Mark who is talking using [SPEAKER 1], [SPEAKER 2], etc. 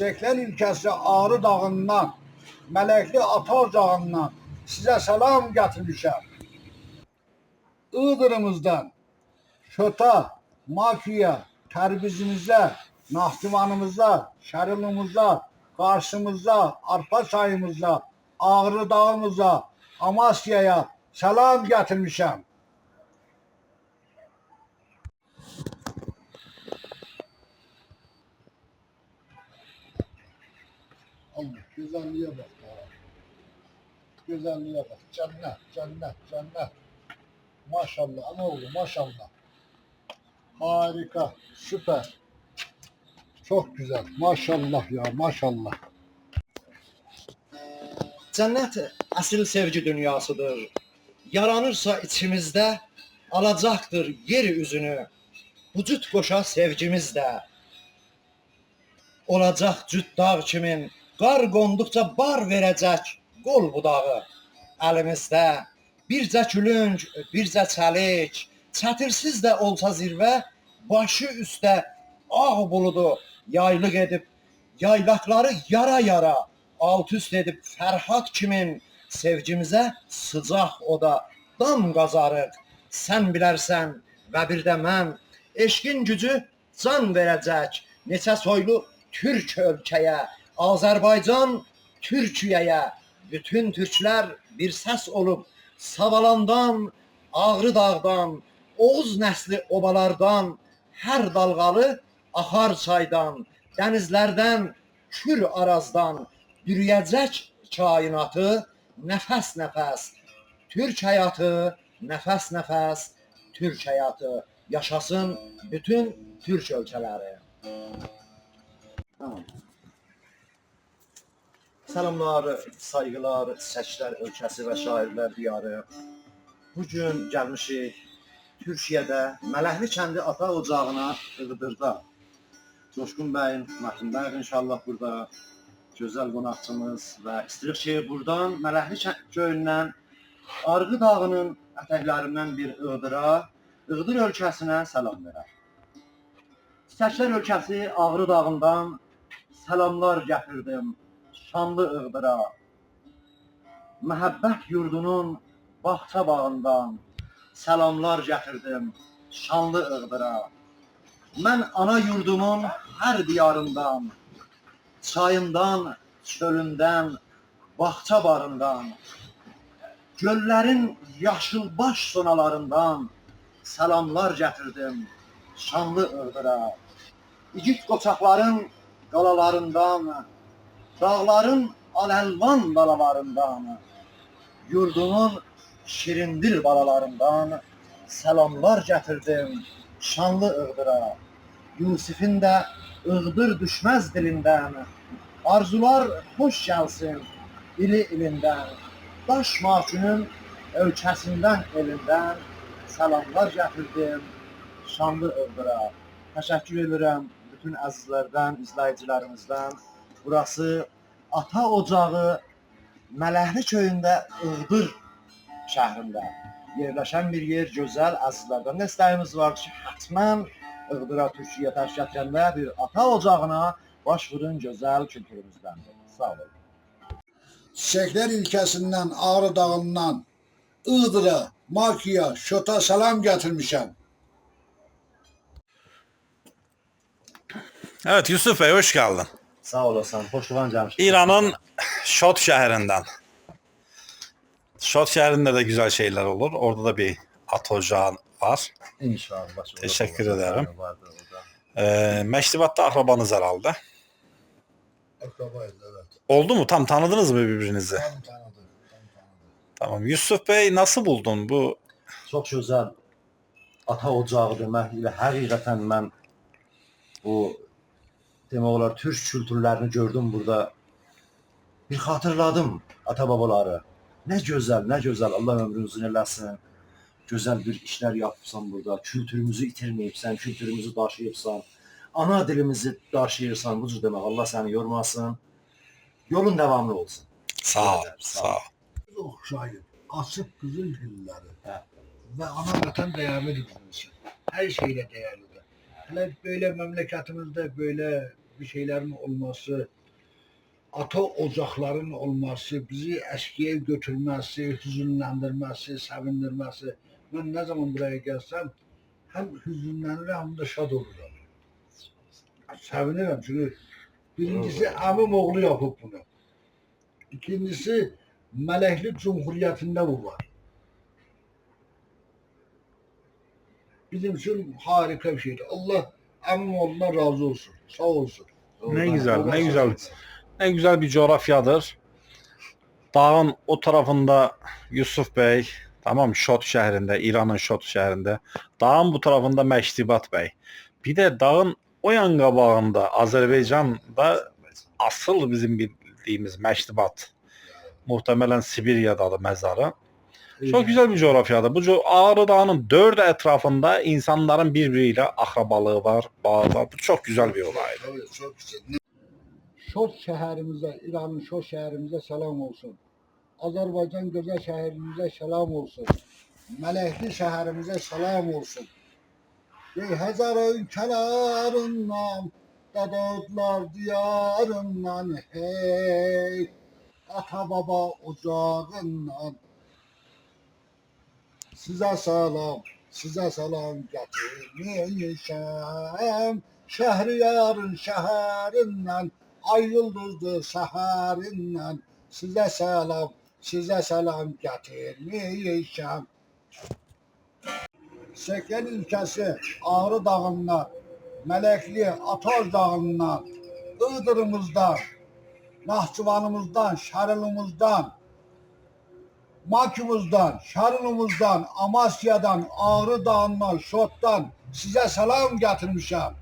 [SPEAKER 1] Çiçekler ilkəsi Ağrı dağından, Mələkli ata ocağından sizə salam gətirmişəm. Iğdırımızdan Şota, Makiya, Tərbizimizə, Nahçıvanımıza, Şərilimiza, Qarşımıza, Arpa çayımıza, Ağrı dağımıza, Amasyaya salam gətirmişəm. Allah güzelliğe bak ya. Güzelliğe bak. Cennet, cennet, cennet. Maşallah ana oğlu maşallah. Harika, süper. Çok güzel. Maşallah ya maşallah.
[SPEAKER 2] Cənnət əsl sevgi dünyasıdır. Yaranırsa içimizdə alacaqdır yer üzünü. Bu cüt qoşa sevgimiz də olacaq cüt dağ kimin qar qonduqca bar verəcək qol budağı əlimizdə bircə külünk, bircə çəlik, çətirsiz də olsa zirvə başı üstə ağ buludu yaylıq edib yaylaqları yara yara alt üst edib Fərhad kimin sevgimizə sıcaq oda dam qazarıq. Sən bilərsən və bir də mən eşqin gücü can verəcək. Neçə soylu türk ölkəyə, Azərbaycan Türkiyəyə bütün türklər bir səs olub Savalandan, Ağrı dağdan, Oğuz nəsli obalardan, hər dalğalı axar çaydan, dənizlərdən, Kür arazdan yürüyəcək kainatı nəfəs-nəfəs. Türk həyatı nəfəs-nəfəs, Türk həyatı yaşasın bütün türk ölkələri. Tamam. Salamlar, saygılar, Çiçəklər ölkəsi və şairlər diyarı. Bu gün gəlmişik Türkiyədə Mələhli kəndi ata ocağına Iğdırda. Coşqun bəyin, Mətin bəy inşallah burada gözəl qonaqçımız və istəyirik ki, buradan Mələhli köyündən Arğı dağının ətəklərindən bir Iğdıra, Iğdır ölkəsinə salam verər. Çiçəklər ölkəsi Ağrı dağından salamlar gətirdim şanlı Iğdıra. Məhəbbət yurdunun bağça bağından salamlar gətirdim şanlı Iğdıra. Mən ana yurdumun hər diyarından, çayından, çölündən, bağça barından, göllərin yaşılbaş sonalarından salamlar gətirdim şanlı Iğdıra. İgid qoçaqların qalalarından, dağların aləlvan dalalarından, yurdumun şirindir balalarından salamlar gətirdim şanlı Iğdıra. Yusifin də Iğdır düşməz dilindən, arzular xoş gəlsin ili ilindən, daş maşının ölkəsindən elindən salamlar gətirdim şanlı Iğdıra. Təşəkkür edirəm bütün əzizlərdən, izləyicilərimizdən. Burası ata ocağı Mələhli köyündə Iğdır şəhrində yerləşən bir yer, gözəl əzizlərdən də istəyimiz var ki, həttəmən Iğdıra Türkiyə təşkil edəndə bir ata ocağına baş vurun gözəl kültürümüzdəndir. Sağ olun.
[SPEAKER 1] Çiçekler ilkəsindən Ağrı dağından Iğdır'a, Makiya, Şota salam gətirmişəm.
[SPEAKER 3] Evet Yusuf Bey hoş geldin.
[SPEAKER 2] Sağ olasın. Xoşluğan gəlmiş.
[SPEAKER 3] İran'ın Şot şehrinden. Şot şehrinde de güzel şeyler olur. Orada da bir at ocağı var.
[SPEAKER 2] İnşallah. baş-
[SPEAKER 3] Teşekkür
[SPEAKER 2] orada
[SPEAKER 3] ederim. Ee, Meşribat'ta akrabanız herhalde.
[SPEAKER 1] Akrabayız evet.
[SPEAKER 3] Oldu mu? Tam tanıdınız mı birbirinizi?
[SPEAKER 1] Tam tanıdım, tam tanıdım.
[SPEAKER 3] Tamam. Yusuf Bey nasıl buldun bu?
[SPEAKER 2] Çox gözəl ata ocağı demək ilə həqiqətən mən bu demək olar türk kültürlərini gördüm burada. Bir xatırladım ata babaları. Nə gözəl, nə gözəl. Allah ömrünü uzun eləsin. Gözəl bir işlər yapıbsan burada. Kültürümüzü itirməyibsən, kültürümüzü daşıyıbsan. Ana dilimizi daşıyırsan. Bu cür demək. Allah səni yormasın. Yolun davamlı olsun.
[SPEAKER 3] Sağ ol.
[SPEAKER 2] Sağ ol.
[SPEAKER 1] Oxşayıb, açıq qızıl gülləri və ana vətən dəyərlidir bizim üçün. Hər şeylə dəyərlidir. Hələ belə məmləkətimizdə belə bir şeylerin olması, ata ocakların olması, bizi eskiye götürmesi, hüzünlendirmesi, sevindirmesi. Ben ne zaman buraya gelsem hem hüzünlenirim hem de şad olurum. Sevinirim çünkü birincisi amim oğlu yapıp bunu. İkincisi Meleklik Cumhuriyeti'nde bu var. Bizim için harika bir şeydi. Allah amim oğluna razı olsun. Sağ olsun.
[SPEAKER 3] Ne güzel, ne güzel. Ne güzel bir coğrafyadır. Dağın o tarafında Yusuf Bey, tamam Şot şehrinde, İran'ın Şot şehrinde. Dağın bu tarafında Məştibat Bey. Bir de dağın o yan qabağında Azərbaycanda asıl bizim bildiğimiz Məştibat. Muhtemelen Sibirya'dadır məzarı. Çok güzel bir coğrafyadır. Bu co- Ağrı Dağı'nın dört etrafında insanların birbiriyle akrabalığı var, bağı var. Bu çok güzel bir olaydı.
[SPEAKER 1] Evet, çok güzel. Şot şehrimize, İran'ın Şot şehrimize selam olsun. Azerbaycan güzel şehrimize selam olsun. Melekli şehrimize selam olsun. Ey Hazarın kenarından, Dadadlar diyarından, hey, ata baba ocağından. Size selam, size selam getirmişim. Şehriyarın şehrinden, ay yıldızlı seherinden. Size selam, size selam getirmişim. Seken ilçesi Ağrı Dağı'ndan, Melekli Atoz Dağı'ndan, Iğdır'ımızdan, Nahçıvanımızdan, Şarılımızdan, Makımızdan, Şarılımızdan, Amasya'dan, Ağrı Dağı'ndan, Şot'tan size selam getirmişim.